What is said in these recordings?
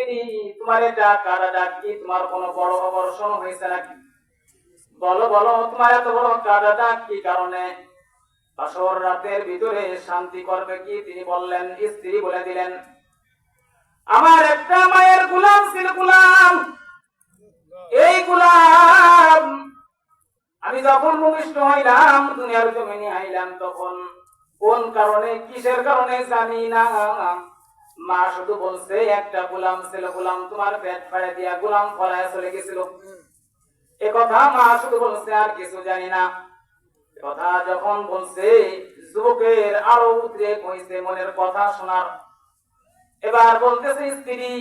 স্ত্রী তোমার কারা তোমার কোনো বড় অবর্ষণ হয়েছে নাকি? বলো বলো, তোমার এত বড় কারা কারণে? বাসর রাতের ভিতরে শান্তি করবে কি? তিনি বললেন, স্ত্রী বলে দিলেন, আমার একটা মায়ের গুলাম ছিল গুলাম। এই গুলাম, আমি যখন ভূমিষ্ঠ হইলাম, দুনিয়ার জমিনে আইলাম তখন। কোন কারণে? কিসের কারণে? জানি না। মা শুধু বলছে, একটা গোলাম ছিল, গোলাম তোমার পেট ফাড়ে দিয়া গোলাম ফলায় চলে গেছিল। এ কথা মা শুধু বলছে, আর কিছু জানি না। কথা যখন বলছে, যুবকের আরও উদ্রেক হয়েছে মনের কথা শোনার। এবার বলতেছে, স্ত্রী,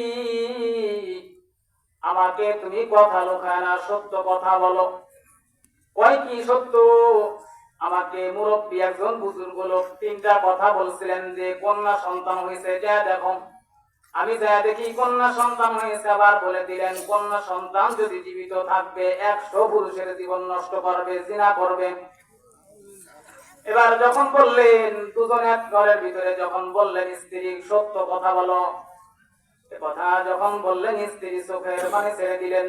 আমাকে তুমি কথা লোকায় না, সত্য কথা বলো। কয় কি সত্য? আমাকে মুরব্বী একজন বুজুর্গ লোক তিনটা কথা বলছিলেন যে, কন্যা সন্তান হয়েছে, যা দেখো। আমি যা দেখি, কন্যা সন্তান হয়েছে। আবার বলে দিলেন, কন্যা সন্তান যদি জীবিত থাকবে, একশো পুরুষের জীবন নষ্ট করবে, জিনা করবে। এবার যখন বললেন, দুজন এক ঘরের ভিতরে যখন বললেন, স্ত্রী, সত্য কথা বলো। কথা যখন বললেন, স্ত্রী চোখের পানি ছেড়ে দিলেন।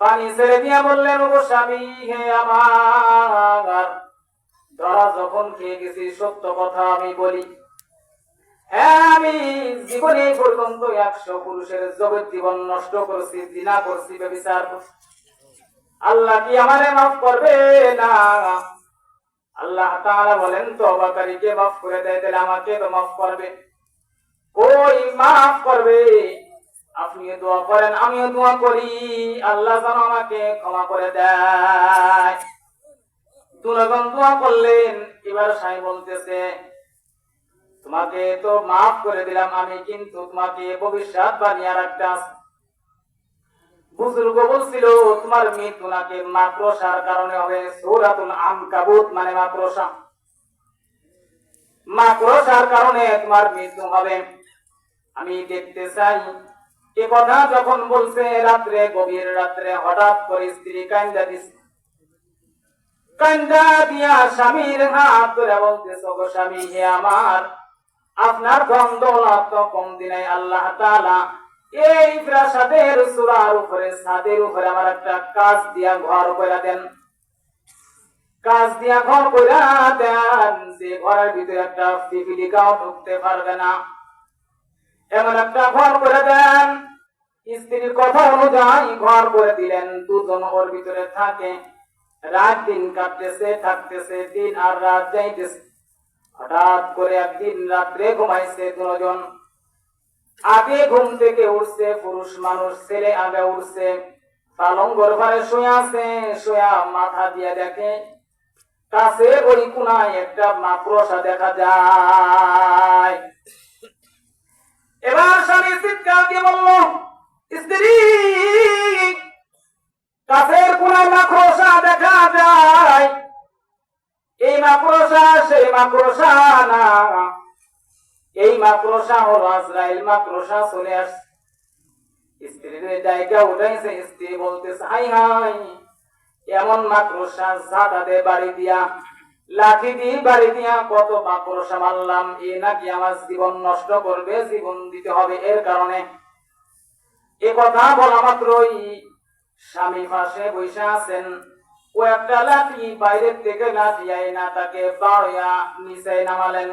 পানি ছেড়ে দিয়া বললেন, ও স্বামী, হে আমার। ধরা যখন খেয়ে গেছি, সত্য কথা আমি বলি। হ্যাঁ আমি জীবনে পর্যন্ত একশো পুরুষের জগৎ জীবন নষ্ট করছি দিনা করছি, ব্যবচার আল্লাহ কি আমারে মাফ করবে? না। আল্লাহ তাআলা বলেন তো তওবাকারীকে মাফ করে দেয়, তাহলে আমাকে তো মাফ করবে। ওই মাফ করবে? আপনি দোয়া করেন, আমিও দোয়া করি। আল্লাহ যেন আমাকে ক্ষমা করে দেয়। করলেন। এবার সাই বলতেছে, তোমাকে তো মাফ করে দিলাম আমি, কিন্তু তোমাকে ভবিষ্যৎ বানিয়ে আর বুজুর্গ বলছিল, তোমার মৃত্যু নাকি মাকড়সার কারণে হবে সৌরাতুল মানে মাকড়সা মাকড়সার কারণে তোমার মৃত্যু হবে। আমি দেখতে চাই। এ কথা যখন বলছে, রাত্রে, গভীর রাত্রে হঠাৎ করে স্ত্রী কান্দা দিছে কান্দা দিয়া স্বামীর হাত ধরে বলতেছে গো স্বামী, হে আমার, আপনার ধন দৌলত তো কম দিনে আল্লাহ এই প্রাসাদের চূড়ার উপরে উপরে আমার একটা কাজ দিয়া ঘর করে দেন। কাজ দিয়া ঘর দেন, যে ঘরের ভিতরে একটা পিপিলিকাও ঢুকতে পারবে না। এমন একটা ঘর করে দেন। স্ত্রীর কথা অনুযায়ী ঘর করে দিলেন, দুজন ওর ভিতরে থাকে। রাত দিন কাটতেছে, থাকতেছে, দিন আর রাত যাইতেছে। হঠাৎ করে একদিন রাত্রে ঘুমাইছে দুজন। আগে ঘুম থেকে উঠছে, পুরুষ মানুষ, ছেলে আগে উঠছে। পালঙ্গর ঘরে শুয়ে আছে, শুয়া মাথা দিয়ে দেখে। কাছে ওই কোনায় একটা মাকড়সা দেখা যায়। এবার স্বামী চিৎকার দিয়ে বলল, স্ত্রী মাকড়সা না। এই মাকড়সা হলো আজরাইল মাকড়সা, চলে আসছে। স্ত্রীর জায়গা উঠাইছে, স্ত্রী বলতেছে, হাই হাই, এমন মাকড়সা ঝাঁটা দে বাড়ি দিয়া, লাঠি দিয়ে বাড়ি দিয়া কত মাকড়সা মারলাম, এ নাকি আমার জীবন নষ্ট করবে, জীবন দিতে হবে এর কারণে। এ কথা বলা মাত্রই স্বামী পাশে বসে আছেন। ও একটা লাঠি বাইরের থেকে লাঠি আইনা তাকে বাড়িয়া নিচে নামালেন।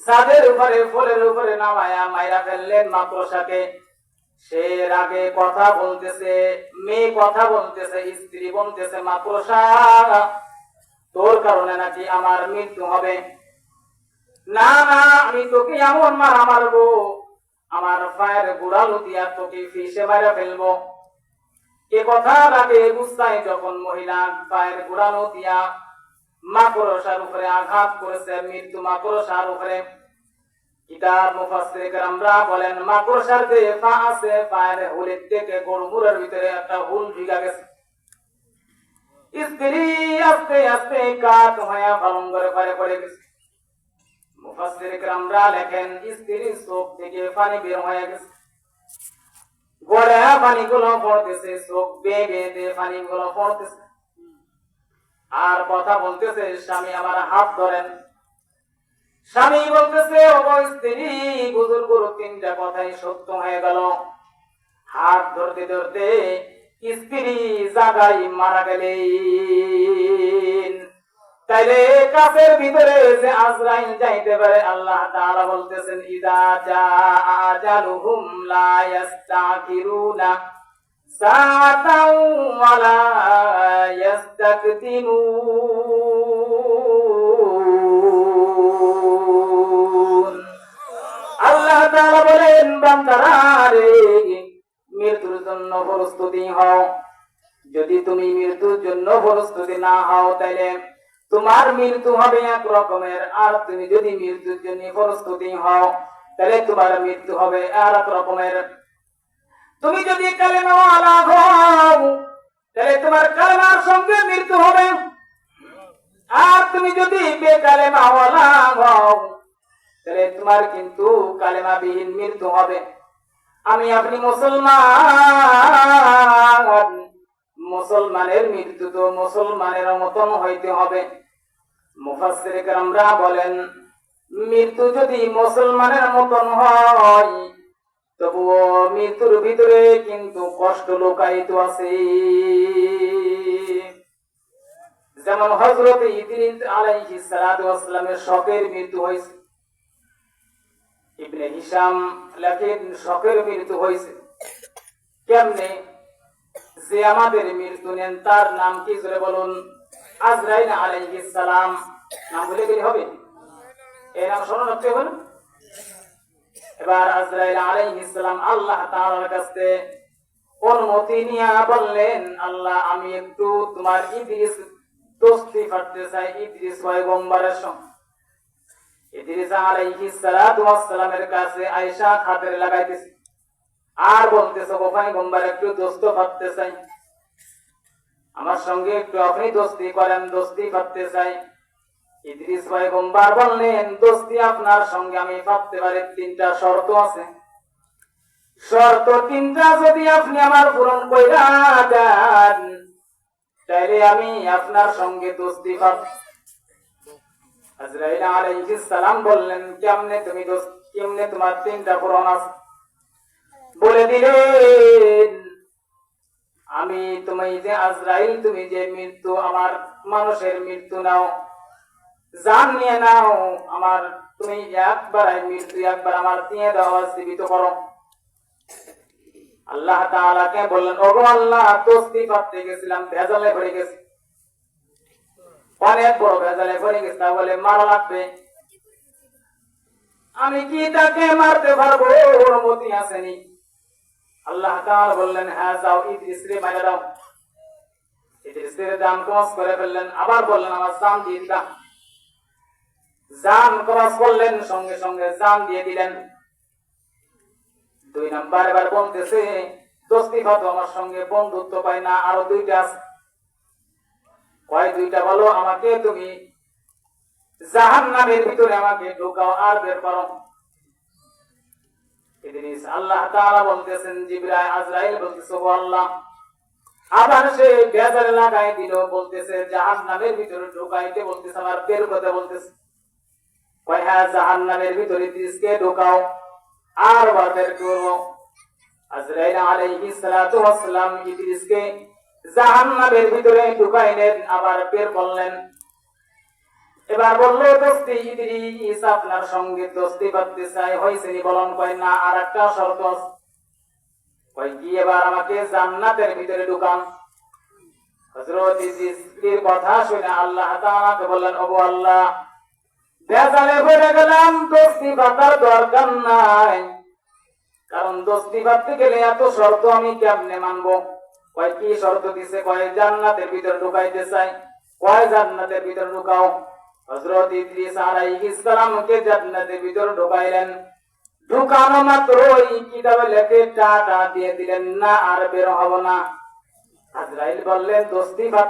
ছাদের উপরে, ফুলের উপরে নামায়া মাইরা ফেললেন মাকড়সাকে সে আগে কথা বলতেছে, মেয়ে কথা বলতেছে, স্ত্রী বলতেছে মাকড়সা তোর কারণে নাকি আমার মৃত্যু হবে? না না, আমি তোকে এমন মারা মারবো। আমার পায়ের গোড়ালো দিয়া তোকে ফিসে মারা ফেলব। এ কথার আগে মুসাই যখন মহিলা পায়ের ঘোরানো দিয়া মাকড়সার উপরে আঘাত করেছে মৃত্যু মাকড়সার উপরে। কিতাব মুফাসসির বলেন মাকড়সার যে পা আছে, পায়ের থেকে গরমুরের ভিতরে একটা হুল গেছে। স্ত্রী আস্তে আস্তে কাত পারে পড়ে গেছে। মুফাসসির লেখেন, স্ত্রীর চোখ থেকে পানি বের হয়ে গেছে। পানিগুলো পড়তেছে, চোখ দিয়ে পানিগুলো পড়তেছে। আর কথা বলতেছে, স্বামী আমার হাত ধরেন। স্বামী বলতেছে স্ত্রী, বুজুর্গর তিনটা কথাই সত্য হয়ে গেল। হাত ধরতে ধরতে স্ত্রী জাগাই মারা গেলেন তাইলে কাছের ভিতরে যে আজরাইল যাইতে পারে, আল্লাহ তাআলা বলতেছেন, ইদা জা আজালুহুম লা ইস্তাখিরুনা সাতাও ওয়ালা ইস্তাকদিমুন আল্লাহ তাআলা বলেন, বান্দারা রে, মৃত্যুর জন্য প্রস্তুতি হও। যদি তুমি মৃত্যুর জন্য প্রস্তুতি না হও, তাইলে তোমার মৃত্যু হবে এক রকমের, আর তুমি যদি মৃত্যুর জন্য প্রস্তুতি হও, তাহলে তোমার মৃত্যু হবে আর এক রকমের। তুমি যদি কালেমাওয়ালা হও, তাহলে তোমার কালেমার সঙ্গে মৃত্যু হবে। আর তুমি যদি বেকালেমাওয়ালা হও, তাহলে তোমার কিন্তু কালেমাবিহীন মৃত্যু হবে। আমি আপনি মুসলমান, মুসলমানের মৃত্যু তো মুসলমানের মতন হইতে হবে। মুফাসসিররা বলেন, মৃত্যু যদি মুসলমানের মতন হয়, তবুও মৃত্যুর ভিতরে কিন্তু কষ্ট লোকায়িত আছে। যেমন হজরত ইদ্রিস আলাইহি মৃত্যু হয়েছে। ইবনে হিসাম লেখেন শখের মৃত্যু হয়েছে। কেমনে? যে আমাদের মৃত্যু নেন, তার নাম কি? জোরে বলুন। আজরাইল আলাইহিস সালাম। নাম বলে গেলে হবে? এই নাম স্মরণ রাখতে হবে? এবার আজরাইল আলাইহিস সালাম আল্লাহ তাআলার কাছে অনুমতি নিয়ে বললেন, আল্লাহ, আমি একটু তোমার ইদ্রিস দোস্তি করতে চাই, ইদ্রিস পয়গম্বরের সঙ্গে। ইদ্রিস আলাইহিস সালাতু ওয়াস সালামের কাছে আয়েশা খাতের লাগাইতেছে। আর বলতেছে গো পয়গম্বর একটু দোস্ত করতে চাই। আমার সঙ্গে একটু আপনি দোস্তি করেন, দোস্তি করতে চাই। ইদ্রিস বললেন, দোস্তি, আপনার সঙ্গে আমি ভাবতে পারি, তিনটা শর্ত আছে। শর্ত তিনটা, যদি আপনি আমার পূরণ কইরা দেন, তাইলে আমি আপনার সঙ্গে দোস্তি আজরাইল আলাইহিস সালাম বললেন, কেমনে তুমি দোস্ত, কেমনে তোমার তিনটা পূরণ আছে? বলে আমি যে আজরাইল, তুমি যে মৃত্যু আমার মানুষের মৃত্যু নাও, জান নিয়ে নাও, আমার তুমি একবার মৃত্যু একবার আমার জীবিত করো। আল্লাহ তাআলাকে বললেন, ওগো আল্লাহ গেছিলাম, ভেজালে পড়ে গেছি। অনেক বড় ভেজালে গেছে, তা বলে মারা লাগবে। আমি কি তাকে মারতে পারব? অনুমতি আসেনি। আল্লাহ তাআলা বললেন হ্যাঁ যাও ইদ্রিস রে মারা দাও। ইদ্রিস রে দাম ক্রস করে ফেললেন, আবার বললেন, আমার জান দিয়ে জান ক্রস করলেন, সঙ্গে সঙ্গে জান দিয়ে দিলেন। দুই নাম্বার এবার বলতেছে, দোস্তি ভাত আমার সঙ্গে বন্ধুত্ব পায় না, আরও দুইটা কয় দুইটা বলো আমাকে তুমি? জাহান নামের ভিতরে আমাকে ঢোকাও আর বের করো। আল্লাহ তাআলা বলতেছেন, জিবরাইল, আজরাইল বলতেছে আল্লাহ আবার সে বেজার লাগাই দিল, বলতেছে জাহান নামের ভিতরে ঢোকাইতে বলতেছে, আমার বের করতে বলতেছে। হ্যাঁ আবার বের করলেন। এবার বলল, দোস্তি আপনার সঙ্গে দোস্তি করতে চাই হয়েছে বলন কয়, না আর একটা শর্ত। এবার আমাকে জান্নাতের ভিতরে ঢুকান আল্লাহ কারণ দোস্তি গেলে এত শর্ত আমি কেমনে মানবো? কয় কি শর্ত দিছে? কয় জান্নাতের ভিতর ঢুকাইতে চাই। কয় জান্নাতের ভিতর ঢুকাও? হযরত ইদ্রিস আলাইহিস জান্নাতের ভিতর ঢুকাইলেন। ঢুকানো মাত্র ওই কিতাবে লেখে টা দিয়ে দিলেন না, আর বের হব না। আজরাইল বললেন, দোস্তি ভাত